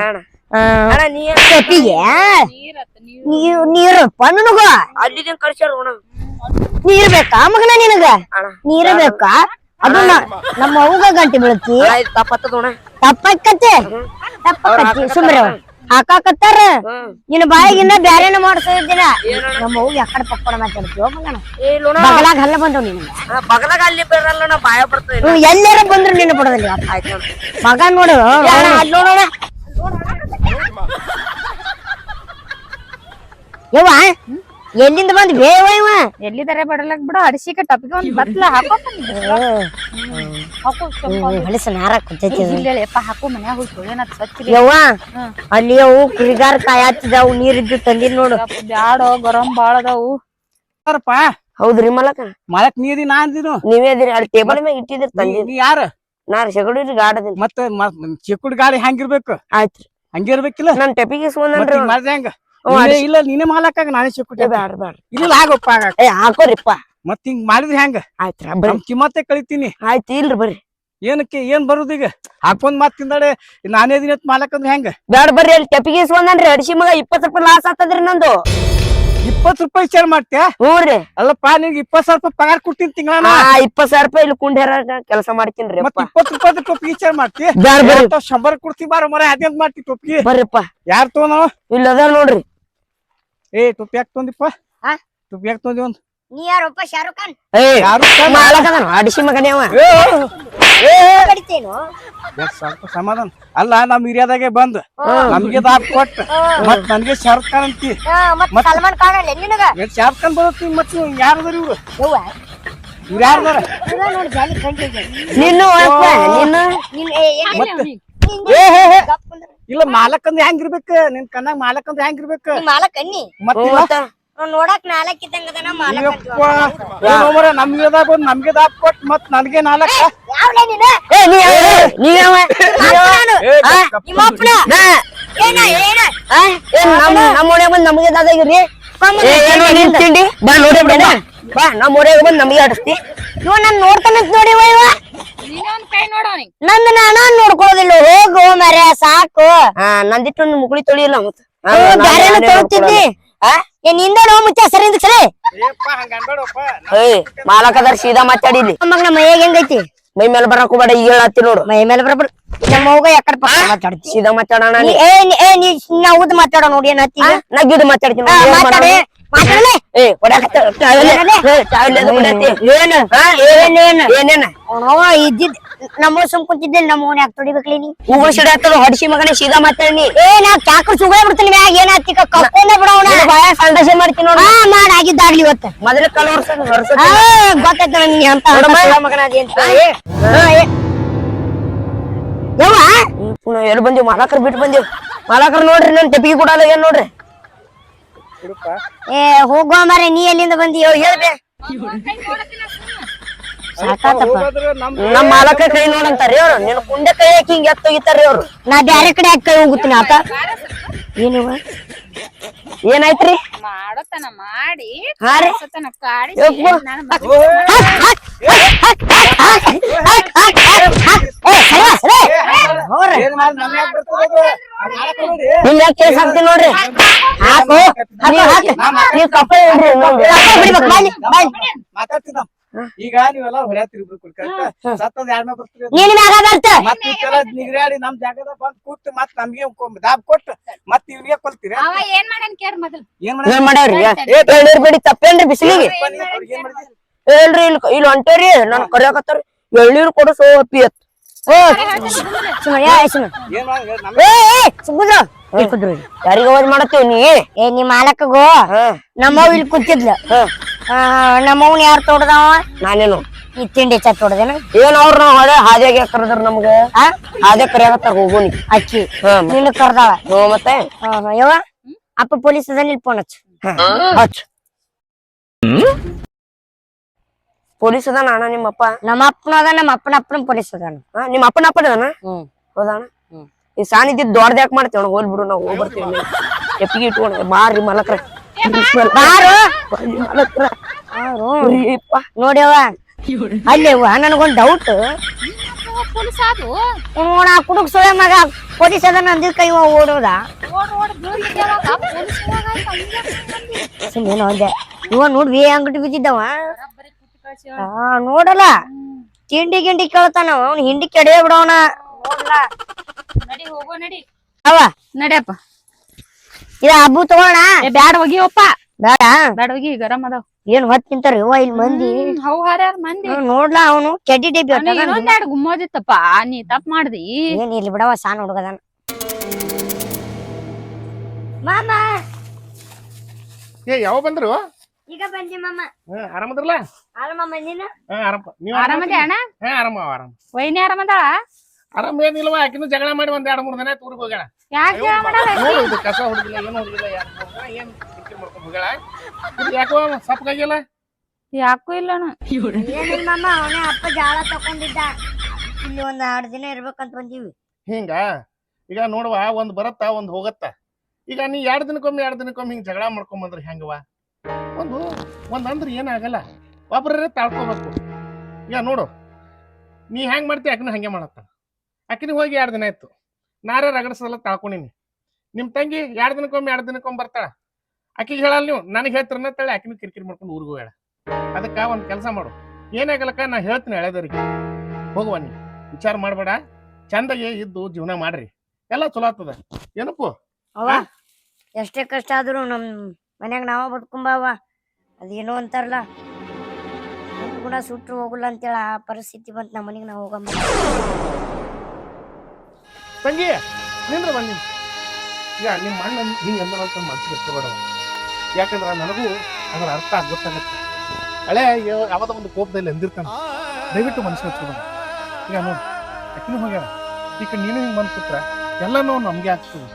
ಅಣ್ಣ. ಆ, ಅಣ್ಣ ನೀ ತೆಪ್ಪಿಗೆ ನೀರು ನೀರಪ್ಪ ನನಗ? ಕಳ್ಸ್ಯಾರ ನೋಡ ನೀರ್ ಬೇಕಾ ಮಗನ ನಿನಗ? ಅಣ್ಣ. ನೀರ್ ಬೇಕಾ? ಅದು ನ- ನಮ್ಮ ಅವ್ಗ ಗಂಟೆ ಬೀಳತಿ ತಪ್ಪಕ್ಕತ್ತಿ. ಸುಮ್ರೆ ಹಾಕಾಕತ್ತಾರ. ನಿನ್ನ ಬಾಯಿಗೆ ಇನ್ನ ಬ್ಯಾರೇನ ಮಾಡ್ಸೋದಿನ ನಮ್ಮ ಅವ್ಗ ಯಾಕಡೆ ಪಪ್ಪಡ ಮಾತಾಡ್ತೀವ ಬಗಲಾಗ ಹಲ್ಲ ಬಂದವ್ ನಿನಗ ಬಗದಾಗ ಅಲ್ಲಿ ಬರಲ್ಲ ನಾ ಬಾಯ ಬರ್ತದೆ ಹ್ಮ್, ಎಲ್ಲಾರ ಬಂದ್ರು ನಿನ್ನ ನೋಡ್. ಮಗ ನೋಡು. ಅಲ್ಲಿ ನೋಡೋಣ ಯವ್ವ? ಎಲ್ಲಿಂದ ಬಂದ್? ಬೇವ ಇವ. ಎಲ್ಲಿದಾರೆ ಬಡಲಕ್ ಬಿಡು. ಅಡಿಸಿಕ ಟಪ್ಗೆ ಒಂದ್ ಬತ್ಲ ಹಾಕೋ ಹಾಕೋ ಹೊಲಸ ಕುಂತೈತಿ ಮನ್ಯಾಗ ಹೋಗಿ ಸ್ವಚ್ಛ. ಯವ್ವ. ಅಲ್ಲಿ ಅವು ಕುರಿಗಾರ ಕಾಯತ್ತಿದಾವು ನೀರಿದ್ದು ತಂದಿ ನೋಡು. ಬ್ಯಾಡ ಗರಂ ಬಾಳ ಅದಾವು. ಹೌದ್ರಿ ಮಲಕ? ಮಲಕ್ ನೀರಿ ನಾ ಅಂದಿನು ನೀವೇ ಅದಿರಿ ಅಲ್ಲಿ ಟೇಬಲ್ ಮ್ಯಾಗ ಇಟ್ಟಿದ್ರಿ ತಂದಿ. ಯಾರ? ನಾ ಸೆಕ್ಯೂರಿಟಿ ಗಾಡದಿ ಮತ್ತೆ ಚಿಕ್ಕುಡ್ ಗಾಡಿ ಹಂಗಿರ್ಬೇಕು? ಆಯ್ತ್ರಿ. ಹಂಗಿರ್ಬೇಕಿಲ್ಲ? ನನ್ ಟೆಪಿಗೆ ಸುಮ್ಮನೆ ಇಸ್ಕೊಂಡ್ರಿ ಮಾಡ್ದೆ ಹೆಂಗ? ಇಲ್ಲ ನೀನೇ ಮಾಲಕ್ಕಾಗ ನಾನೇ ಸಿಕ್ಕುಟ್ಟೆ ಬ್ಯಾಡ್ರಿ ಇಲ್ಲ ಆಗೋಪ್ಪ ಆಗ ಏ ಹಾಕೋರಿಪ್ಪ. ಮತ್ ಹಿಂಗ್ ಮಾಡಿದ್ರಿ ಹೆಂಗ? ಆಯ್ತ್ರಿ ಬರ್ರಿ. ನಮ್ ಕಿಮ್ಮತ್ತೆ ಕಳಿತೀನಿ. ಆಯ್ತು ಇಲ್ರಿ ಬರ್ರಿ. ಏನಕ್ಕೆ ಏನ್ ಬರುದು ಈಗ? ಹಾಕೊಂಡ್ ಮಾತ್ ತಿಂದಾಡೆ ನಾನೇ ದಿನ ಮಾಲಕ್ ಅಂದ್ರೆ ಹೆಂಗ? ಬ್ಯಾಡ ಬರ್ರಿ ಅಲ್ಲಿ ಟೆಪಿಗೆ ಇಸ್ಕೊಂಡ್ರಿ ಅಡಿಸಿ ಮಗ ಇಪ್ಪತ್ ರೂಪಾಯಿ ಲಾಸ್ ಆಗ್ತದ್ರಿ ನಂದು. ಇಪ್ಪತ್ ರೂಪಾಯಿ ವಿಚಾರ ಮಾಡ್ತೇ ಹ್ಞೂ ರೀ. ಅಲ್ಲಪ್ಪ ನಿನ್ಗೆ ಇಪ್ಪತ್ ಸಾವಿರ ರೂಪಾಯಿ ಪಗಾರ ಕೊಡ್ತೀನಿ ತಿಂಗಳ ಇಪ್ಪತ್ ಸಾವಿರ ರೂಪಾಯಿ ಇಲ್ಲಿ ಕುಂಡ್ಯಾರ ಕೆಲಸ ಮಾಡ್ತೀನಿ ಮತ್ ಅಪ್ಪ ಇಪ್ಪತ್ ರೂಪಾಯಿ ಟೊಪ್ಪಿ ವಿಚಾರ ಮಾಡ್ತಿ? ಬ್ಯಾಡ ಶಂಬರ್ ಕೊಡ್ತಿ ಬಾರ ಮರ ಅದೇಂತ ಮಾಡ್ತಿ ಟೊಪ್ಪಿಗೆ ಬರ್ರಿಪ್ಪ. ಯಾರ್ ತಗೋನವ ಇಲ್ಲ ಅದ ನೋಡ್ರಿ. ಏ ತುಪ್ಪ ಯಾಕೆ ತೊಂದಿಪ್ಪ? ಯಾಕೆ ತೊಂದಿ ಒಂದು? ನೀ ಯಾರಪ್ಪ ಶಾರುಖ್ ಖಾನ್? ಏ ಶಾರುಖ್ ಖಾನ್? ಮಾಲಕ್ ಅದಾನ ಅಡಿಸಿ ಮಗನೇ ಅವ. ಕಡಿತೇನು? ಎಷ್ಟ್ ಸ್ವಲ್ಪ ಸಮಾಧಾನ. ಅಲ್ಲ ನಮ್ ಏರಿಯಾದಾಗೆ ಬಂದ್. ನಮ್ಗೆ ದಾಪ್ ಕೊಟ್ಟ. ಮತ್ ನನ್ಗೆ ಶಾರುಖ್ ಖಾನ್ ಅಂತಿ. ಮತ್ ಮತ್- ಸಲ್ಮಾನ್ ಖಾನ್ ಅಲ್ಲ ನಿನಗ? ಎಷ್ಟ್ ಶಾರುಖ್ ಖಾನ್ ಬರುತ್ತೆ ಮತ್ ಯಾರದಾರ ಇವ್ರು? ಯವ್ವ. ಇವ್ರು ಯಾರದಾರ ಇವ ನೋಡಿ ಜಾಲಿ ಕಂಡಿದ್ದೆ ನಿನ್ನ ಅಪ್ಪ ನಿನ್ನ. ನಿನ್ ಏ ಏನ್ ಮತ್ತ ನಿನ್ ಏ ಹೇ ಹೇ. ಗಪ್ ಕುಂದ್ರ. ಇಲ್ಲ ಮಾಲಕ್ ಅಂದ್ರೆ ಹೆಂಗಿರ್ಬೇಕ? ನಿನ್ ಕಣ್ಣಾಗ ಮಾಲಕ್ ಅಂದ್ರೆ ಹೆಂಗಿರ್ಬೇಕ ಮಾಲಕ್ ಅನ್ನಿ ಮತ್ತ ನೋಡಕ್ ನಾಲ್ಕ್ ಇದ್ದಂಗ ಅದನ ಮಾಲಕ್ ನಮ್ಗೆ ದಾಪ್ ಬಂದ್ ನಮ್ಗೆ ದಾಪ್ ಕೊಟ್ ಮತ್ ನನ್ಗೆ ನಾಲ್ಕ. ಯಾವ್ಲೇ ನೀನು? ಏ ನೀ ಯಾವ ನೀ ಯಾವ ನಾನು. ಆ? ನಿಮ್ಮ ಅಪ್ಪನ? ನಾ ಏನ ನಮ್ಮ ಬಂದ್ ನಮಗೆ ದಾದಾಗಿರಿ ಏ ಏನು ನಿನ್ ತಿಂಡಿ? ಬಾ ನೋಡಿ ಬಾ ನಮ್ಮ ಊರಿಗೆ ಬಂದು ನಮಗೆ ಆಡಿಸ್ತಿ. ಇವ ನನ್ ನೋಡ್ತಾನಂತ ನೋಡಿ ಇವ ನೀನೇ ಒಂದ್ ಕೈ ನೋಡೋನಿ ನಂದ ನಾನ ನೋಡ್ಕೊಳ್ಳೋದಿಲ್ಲ. ಹೋಗು ಮರೆ ಸಾಕು. ಹಾ ನಂದಿಟ್ಟು ಒಂದ್ ಮುಗುಳಿ ತೊಳಿಯಲ್ಲ ಮತ್ತ ಬ್ಯಾರೇನ ತೊಳ್ತಿದ್ದಿ? ಏ ನಿಂದ ನೋ ಮುಚ್ಚ ಸರಿಂದ ಸರಿ ಏಪ್ಪ ಹಂಗ ಅನ್ಬೇಡಪ್ಪ. ಏಯ್ ಮಾಲಕದಾರ ಸೀದಾ ಮಾತಾಡಿಲಿ ಮಗ ನಮ್ಮ ಮೈಯಾಗ ಹೆಂಗೈತಿ? ಮೈ ಮೇಲೆ ಬರಕ್ ಬೇಡ ಈಗ ಹೇಳತ್ತಿ ನೋಡು. ಮೈ ಮೇಲೆ ಬರಬೇಡ ನಮ್ಮ ಹೋಗ ಯಾಕಡೆ ಪಕ್ಕ ಮಾತಾಡ್ತಿ? ಸೀದಾ ಮಾತಾಡೋಣ ನೀ- ಏ ನೀ- ಏ ನೀ ಉದ್ದ ಮಾತಾಡೋ ನೋಡಿ ಏನ್ ಹತ್ತಿ ಈಗ? ನಾ ಗಿಡ ಮಾತಾಡ್ತೀನಿ. ನಮ್ಮ ಸುಮ್ ನಮ್ಮ ಓನ್ ಯಾಕೆ ತೊಡಿಬೇಕ್ಲಿ ನೀ? ಹೂವ ಸಿಡಾತದ ಹೊಡಿಸಿ ಮಗನೇ ಸೀದಾ ಮಾತಾಡಿ ಏ ನಾ ಕ್ಯಾಕರ್ ಸುಗಳೇ ಬಿಡ್ತೀನಿ ಮ್ಯಾಗ ಏನ್ ಹತ್ತಿ ಕಕ್ಕೊಂಡೆ ಬಿಡವಣ ಬಾಯ ಸಂಡಾಸೆ ಮಾಡ್ತೀನಿ ನೋಡಿ. ಹಾ ಮಾಡ್ ಆಗಿದ್ದಾಗ್ಲಿ ಇವತ್ತ. ಮೊದಲ ಕಲ್ ವರ್ಷ ವರ್ಷ ಆ ಗೊತ್ತಾಯ್ತ ನನ್ಗೆ ಅಂತ ನೋಡಮ್ಮ. ಮಗನ ಅದಿ ಹಾ, ಏ. ಯವ್ವ? ಪುನಃ ಎಲ್ಲಿ ಬಂದಿವ್ ಮಾಲಕರ್ ಬಿಟ್ಟು ಬಂದಿವ್. ಮಾಲಾಕರ್ ನೋಡ್ರಿ ನನ್ ತೆಪ್ಪಿಗೆ ಕೊಡಲ್ಲ ಏನ್ ನೋಡ್ರಿ? ಏ ಹೋಗುವ ಮಾರೆ ನೀ ಎಲ್ಲಿಂದ ಬಂದಿ ಹೇಳ್ಬೇ ನಮ್ಮ ಮಾಲಕ ಕೈ ನೋಡಂತಾರ ಅವ್ರು ನಿನ್ ಕುಂಡೆ ಕೈ ಹಾಕಿ ಹಿಂಗ್ ಎತ್ತೋಗಿತಾರಿ ಅವ್ರು ನಾ ಬ್ಯಾರೆ ಕಡೆ ಯಾಕೆ ಕೈ ಹೋಗುತ್ತೀನಿ ಆತ ಏನಿವ ಏನಾಯ್ತ್ರಿ ಮಾಡೋತನ ಮಾಡಿ ಹಾ ರೀ ಕಾಡಿ. ನಾನು ಕೇಸ್ ಹಾಕ್ತೀನಿ ನೋಡ್ರಿ? ಹಾಕು. ನೀವ್ ಹಾಕು. ನೀವು ಕಪ್ಪ. ಬಿಡ್ಬೇಕು. ಮಾತಾಡ್ತಿದ್ದ ಈಗ ನೀವೆಲ್ಲ ಸತ್ತದ ಯಾರನ್ನ ಬರ್ತೀರಿ ನೀನ್ ಮ್ಯಾಗ ಬರ್ತ. ಮತ್ ಇಷ್ಟೆಲ್ಲ ನಿಗ್ರಾಡಿ ನಮ್ ಜಾಗದಾಗ ಬಂದ್ ಕೂತ್ ಮತ್ ನಮ್ಗೆ ದಾಬ್ ಕೊಟ್ಟು ಮತ್ ಇವ್ನಿಗೆ ಕೊಲ್ತೀರಿ. ಅವ ಏನ್ ಹೇಳಿರ್ ಬಿಡಿ ತಪ್ಪೇನ್ರಿ ಬಿಸಿಲಿಗೆ. ಹೇಳ್ರಿ ಇಲ್ಲಿ ಇಲ್ಲಿ ಹೊಂಟೇರಿ ನನ್ ಕರಿಯಾಕತ್ತಾರ ಎಳ್ನೀರ್ ಕೊಡು ಸೋಪಿ ಅತ್ ಯಾರಿಗ ಓದ್ ಮಾಡತ್ತೀವ್ ನೀ? ಏ ನಿಮ್ ಮಾಲಕಗೋ ಹಾ. ನಮ್ಮವ್ ಇಲ್ಲಿ ಕುಂತಿದ್ಲ. ಹಾ. ಆ, ನಮ್ಮವ್ನ ಯಾರು ತೋಡದವ ನಾನೇನು. ಈ ತಿಂಡಿ ಚಾ ತೋಡದೇನ ಏನ್ ಅವ್ರ ನಾವ್ ಹಾದಿಯಾಗ ಕರೆದ್ರ ನಮ್ಗ? ಆ? ಹಾದ್ಯಾಗ ಕರಿಯಾಕತ್ತಾರ ಹೋಗೋನಿ. ಅಕ್ಕಿ. ನಿನ್ನ ಕರ್ದಾಳ ಹ್ಞೂ ಮತ್ತೆ? ಹಾ, ಅಪ್ಪ ಪೊಲೀಸ್ ಅದ ನಿಲ್ ಫೋನ್ ಹಚ್ಚು. ಹಚ್ ಪೊಲೀಸ್ ಅದಾನ ಅಣ್ಣ ನಿಮ್ಮಪ್ಪ? ನಮ್ಮ ಅಪ್ಪನ ಅದ ನಮ್ಮ ಅಪ್ಪನ ಅಪ್ಪನ ಪೊಲೀಸ್ ಅದಾನ ಹಾ, ನಿಮ್ಮ ಅಪ್ಪನ ಅಪ್ಪನ ಅದಾನ ಹ್ಮ್. ಹೌದಣ್ಣ ಈ ಸಾನಿದ್ದಿದ್ ದೊಡ್ಡದ ಯಾಕೆ ಮಾಡ್ತೇವ ಹೋಲ್ ಬಿಡು ನಾವು ಹೋಗಿ ಬರ್ತೀವಿ ಎಪ್ಪಿಗೆ ಇಟ್ಕೊಂಡು ಬಾರ್ರಿ ಮಲಕ್ರ. ಬಾರು ಮಲಕ್ರ. ಅಯ್ಯಪ್ಪ. ನೋಡ್ಯವ ಅಲ್ಲೇವ ನನಗೊಂದ್ ಡೌಟ್ ಪೊಲೀಸ್ ಆದು ನೋಡ ಕುಡುಕ್ ಸುಳೆ ಮಗ. ಪೊಲೀಸ್ ಅದ ನಂದಿ ಕೈ ಓಡೋದ. ಓಡ್ ಓಡ್ ಬೀಳ್ತಿದ್ದೆ ಅವಾಗ ಪೊಲೀಸ್ ಒಳಗ ಆಯ್ತು ಹಂಗೆ ಸುಮ್ಮನೆ ಅಂದೆ. ಇವ ನೋಡ್ವಿ ಅಂಗಡಿ ಬಿದ್ದಿದ್ದವ. ಆ ನೋಡಲ್ಲ. ತಿಂಡಿ ಗಿಂಡಿ ಕೇಳ್ತಾನ ಅವ್ನ. ಹಿಂಡಿ ಕೆಡೇ ಬಿಡವನ ನೋಡ್ಲ. ನಡಿ ಹೋಗೋ ನಡಿ. ಅವ ನಡಿಯಪ್ಪ. ಇದ ಹಬ್ಬು ತಗೋಣ. ಬ್ಯಾಡ ಹೋಗಿವಪ್ಪ ಬ್ಯಾಡ. ಬ್ಯಾಡ ಹೋಗಿ ಗರಂ ಅದಾವ. ಏನ್ ಹೊತ್ ತಿಂತಾರ ಇಲ್ಲಿ ಮಂದಿ? ಹೌ ಹಾರ್ಯಾರ ಮಂದಿ? ನೋಡ್ಲ ಅವನು. ಕೆಡ್ಡಿ ಡಬ್ಬಿ ಗುಮ್ಮೋದಿತ್ತಪ್ಪ ನೀ ತಪ್ಪ ಮಾಡ್ದಿ. ಏನ್ ಇಲ್ಲಿ ಬಿಡವ ಸಾನ್ ಹುಡುಗದಾನ. ಮಾಮ. ಏ ಯಾವ ಬಂದ್ರು? ಈಗ ಬಂದಿ ಮಾಮ. ಹಾ ಆರಾಮದ್ರಲ್ಲ ಆರಾಮ ನೀನು? ಹಾ ಆರಾಮ. ನೀವ್ ಆರಾಮದಿ ಅಣ್ಣ? ಹಾ ಆರಾಮ ಆರಾಮ. ವೈನಿ ಆರಾಮದಾಳ ಆರಾಮ ಏನಿಲ್ಲವಾ ಆಕಿನ ಜಗಳ ಮಾಡಿ ಒಂದ್ ಎರಡ್ ಮೂರ್ ದಿನ ಊರಿಗೆ ಹೋಗ್ಯಾಳ. ಯಾಕೆ ಜಗಳ ಇದು ಕಸ ಹುಡುಗಿಲ್ಲ ಏನು ಹೊಡಿದಿಲ್ಲ ಯಾರು ಏನ್ ಕಿರಿಕಿರಿ ಮಾಡ್ಕೊಂಡು ಹೋಗ್ಯಾಳ? ಇದು ಯಾಕೋ ಸಪ್ಪಗಾಗಿಲ್ಲ ಯಾಕೂ ಇಲ್ಲ ಅಣ್ಣ. ಏನಿಲ್ಲ ಮಾಮ ಅವನೇ ಅಪ್ಪ ಜಾಳ ತಕೊಂಡಿದ್ದ ಇಲ್ಲಿ ಒಂದ್ ಎರಡು ದಿನ ಇರ್ಬೇಕಂತ ಬಂದೀವಿ. ಹಿಂಗ ಈಗ ನೋಡುವ ಒಂದ್ ಬರತ್ತ ಒಂದ್ ಹೋಗತ್ತ. ಈಗ ನೀ ಎರಡ್ ದಿನಕ್ಕೊಮ್ಮೆ ಎರಡ್ ದಿನಕ್ಕೊಮ್ಮೆ ಹಿಂಗ್ ಜಗಳ ಮಾಡ್ಕೊಂಡ್ ಬಂದ್ರೆ ಹೆಂಗವ ಒಂದು ಒಂದಂದ್ರೆ ಏನಾಗಲ್ಲ. ಒಬ್ಬರೇ ತಾಳ್ಕೋಬೇಕು. ಈಗ ನೋಡು ನೀ ಹೆಂಗ್ ಮಾಡ್ತೀಯ ಆಕಿನ ಹಂಗೆ ಮಾಡತ್ತ. ಆಕಿನ ಹೋಗಿ ಎರಡು ದಿನ ಆಯ್ತು. ನಾರೇ ರಗಡ್ಸಲ್ಲ ತಾಳ್ಕೊಂಡಿನಿ. ನಿಮ್ಮ ತಂಗಿ ಎರಡು ದಿನಕ್ಕೊಮ್ಮೆ ಎರಡು ದಿನಕ್ಕೊಮ್ಮೆ ಬರ್ತಾಳ. ಆಕಿಗೆ ಹೇಳಲ್ಲ ನೀವು ನನಗೆ ಹೇಳ್ತಿರನ್ನ ತಳಿ ಆಕಿನ ಕಿರಿಕಿರಿ ಮಾಡ್ಕೊಂಡು ಊರಿಗೆ ಹೇಳ ಅದಕ್ಕ ಒಂದು ಕೆಲಸ ಮಾಡು. ಏನಾಗಲ್ಲಕ್ಕ ನಾ ಹೇಳ್ತೀನಿ ಎಳೆದರಿಗೆ ಹೋಗುವ ನೀ. ವಿಚಾರ ಮಾಡಬೇಡ. ಚಂದಾಗೆ ಇದ್ದು ಜೀವನ ಮಾಡ್ರಿ. ಎಲ್ಲ ಚಲೋ ಆಗ್ತದ. ಏನಪ್ಪು? ಅವ ಎಷ್ಟೇ ಕಷ್ಟ ಆದ್ರೂ ನಮ್ ಮನ್ಯಾಗ ನಾವ ಬದುಕುಂಬವ ಅದೇನೋ ಅಂತಾರಲ್ಲ. ಗುಣ ಸುಟ್ಟರು ಹೋಗಲ್ಲ ಅಂತೇಳಿ ಆ ಪರಿಸ್ಥಿತಿ ಬಂತು, ನಮ್ಮ ಮನೆಗೆ ನಾವು ಹೋಗಮ್ಮ. ತಂಗಿ, ನಿಂದ್ರ ಬನ್ನಿ. ಈಗ ನಿಮ್ಮ ಅಣ್ಣ ಹಿಂಗೆ ಅಂದ್ರೆ ಅಂತ ಮನಸ್ಸಿಗೆ ಇಟ್ಕೋಬೇಡ ಯಾಕಂದ್ರೆ ನನಗೂ ಅದರ ಅರ್ಥ ಗೊತ್ತಾಗುತ್ತೆ. ಹಳೆ ಯಾವುದೋ ಒಂದು ಕೋಪದಲ್ಲಿ ಎಂದಿರ್ತಾನೆ ದಯವಿಟ್ಟು ಮನಸ್ಸಿಗೆ ಹಚ್ಕೋಬೇಡ. ಈಗ ನೋಡಿ, ಅಕ್ಕಿನೂ ಹೋಗ್ಯಾರ ಈಗ ನೀನು ಹಿಂಗೆ ಬಂದು ಕೂತ್ರ ಎಲ್ಲನೂ ನಮಗೆ ಆಗ್ತದೆ.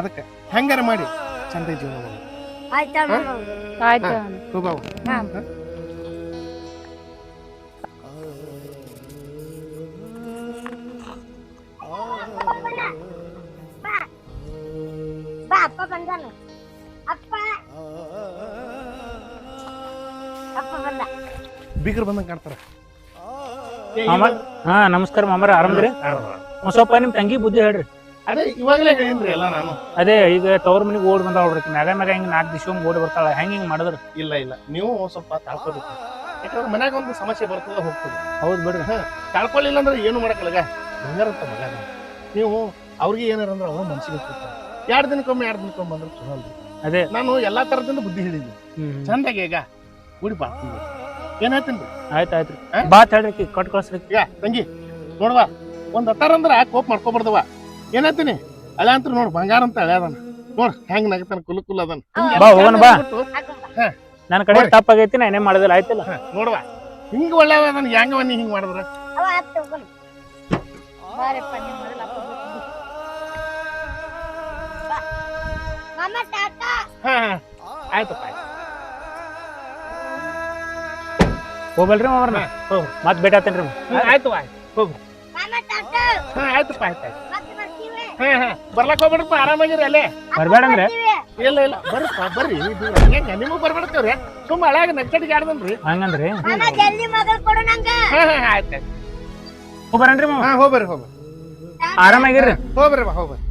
ಅದಕ್ಕೆ ಹೆಂಗಾರ ಮಾಡಿ, ಚಂದ ಜೀವನ. ಆಯ್ತಾ ಆಯ್ತು. ಹೋಗಾವು ಅಪ್ಪ ಬಂದಾನ. ಅಪ್ಪ. ಅಪ್ಪ ಬಂದ. ಬೀಗರು ಬಂದಂಗೆ ಕಾಡ್ತಾರ ಮಾಮ ಹಾ ನಮಸ್ಕಾರ ಮಾಮರ ಆರಾಮ್ರಿ ಒಂದ್ ಸ್ವಲ್ಪ ನಿಮ್ ತಂಗಿ ಬುದ್ಧಿ ಹೇಳ್ರಿ. ಅದೇ ಇವಾಗಲೇ ಹೇಳಿನ್ರಿ ಎಲ್ಲ ನಾನು. ಅದೇ ಈಗ ತವ್ರ ಮನೆಗೆ ಓಡ್ ಬಂದಾಳ ನೋಡ್ರಿ. ಮ್ಯಾಗ ಮ್ಯಾಗ ಹಿಂಗ್ ನಾಲ್ಕು ದಿವಸ ಓಡಿ ಬರ್ತಾಳ ಹೆಂಗ್ ಹಿಂಗ್ ಮಾಡಿದ್ರ? ಇಲ್ಲ ಇಲ್ಲ. ನೀವು ಸ್ವಲ್ಪ ತಾಳ್ಕೋಬೇಕು. ಯಾಕಂದ್ರೆ ಮನ್ಯಾಗ ಒಂದು ಸಮಸ್ಯೆ ಬರ್ತದೆ ಹೋಗ್ತದೆ. ಹೌದು ಬಿಡ್ರಿ. ತಾಳ್ಕೊಳ್ಳಿಲ್ಲ ಅಂದ್ರೆ ಏನು ಮಾಡಕ್ಕಲ್ಲ ಬಂಗಾರ ಮಗ. ನೀವು ಅವ್ರಿಗೆ ಏನಾರ ಅಂದ್ರೆ ಅವ್ರ ಮನ್ಸಿಗೆ ಹೋಗ್ತಾರೆ ಎರಡು ದಿನಕ್ಕೊಮ್ಮೆ ಎರಡು ದಿನಕ್ಕೊಮ್ಮೆ ಅಂದ್ರೆ ಚಲೋ ಅಲ್ರಿ. ಅದೇ. ನಾನು ಎಲ್ಲಾ ತರದಿಂದ ಬುದ್ಧಿ ಹೇಳಿದ್ದೆ ಹ್ಮ್ ಚಂದಾಗಿ ಈಗ ಕೂಡಿ ಬಾಳ್ತೀನಿ ಏನಾಯ್ತೇನ್ರಿ? ಆಯ್ತು ಆಯ್ತು ಹಾ? ಬಾತ್ ಹೇಳ್ರಿ ಕೊಟ್ ಕಳ್ಸ್ರಿ ಈಗ ತಂಗಿ ನೋಡ್ವಾ ಒಂದ್ ಹತ್ತಾರ ಅಂದ್ರ ಕೋಪ್ ಮಾಡ್ಕೊಬಾರ್ದವ ಏನಾಯ್ತೀನಿ? ಹಳೆ ಅಂತ ನೋಡು ಬಂಗಾರ ಅಂತ ಹಳೆ ಅದಾನ ನೋಡ್ ಹೆಂಗ್ ನಗತಾನ ಕುಲ ಕುಲ್ ಅದಾನ ಹಿಂಗ್ ಬಾ, ಹೋಗೋಣ ಬಾ. ನನ್ನ ಕಡೆ ತಪ್ಪ ತಪ್ಪಾಗೈತಿ ನಾ ಏನೇ ಮಾಡೋದಿಲ್ಲ ಆಯ್ತಿಲ್ಲ? ನೋಡುವ. ಹಿಂಗ ಒಳ್ಳೆ ಅದಾನ ಹೆಂಗ ಬನ್ನಿ ಹಿಂಗ್ ಮಾಡಿದ್ರ. ಆಯ್ತಪ್ಪ ಹೋಗಲ್ರಿ. ಮತ್ ಭೇಟಿ ಆತೇನ್ರಿ ಹ್ಮ್, ಆಯ್ತು ಆಯ್ತು. ಆಯ್ತಪ್ಪ ಆಯ್ತು ಆಯ್ತು. ಮತ್ತೆ ಹಾ ಹಾ ಬರ್ಲಕ್ ಹೋಗ್ಬಿಡ್ರಪ್ಪ ಆರಾಮಾಗಿರಿ ಅಲ್ಲೇ. ಬರ್ಬೇಡಂದ್ರೆ. ಇಲ್ಲ ಇಲ್ಲ ಬರ್ರಪ್ಪ ಬರ್ರಿ ಇದು ಹೆಂಗ ನಿಮಗ್ ಬರ್ಬಿಡ್ತೇವ್ರಿ. ಸುಮ್ಮ ಅಳಾಗ ನಕ್ಕಡಿಗೆ ಆಡ್ದನ್ರಿ. ಹಂಗಂದ್ರಿ? ಮಾಮ ಜಲ್ದಿ ಮಗಳು ಕೊಡು ನಂಗ? ಹಾ ಹಾ ಆಯ್ತು ಆಯ್ತು. ಹೋಗ್ಬರನ್ರಿ ಹಾ ಹೋಗ್ಬರ್ರಿ ಹೋಗ್ಬರ್ರಿ. ಆರಾಮಾಗಿರ್ರಿ. ಹೋಗ್ಬರ್ರಿ ಬಾ ಹೋಗ್ಬರ್ರಿ.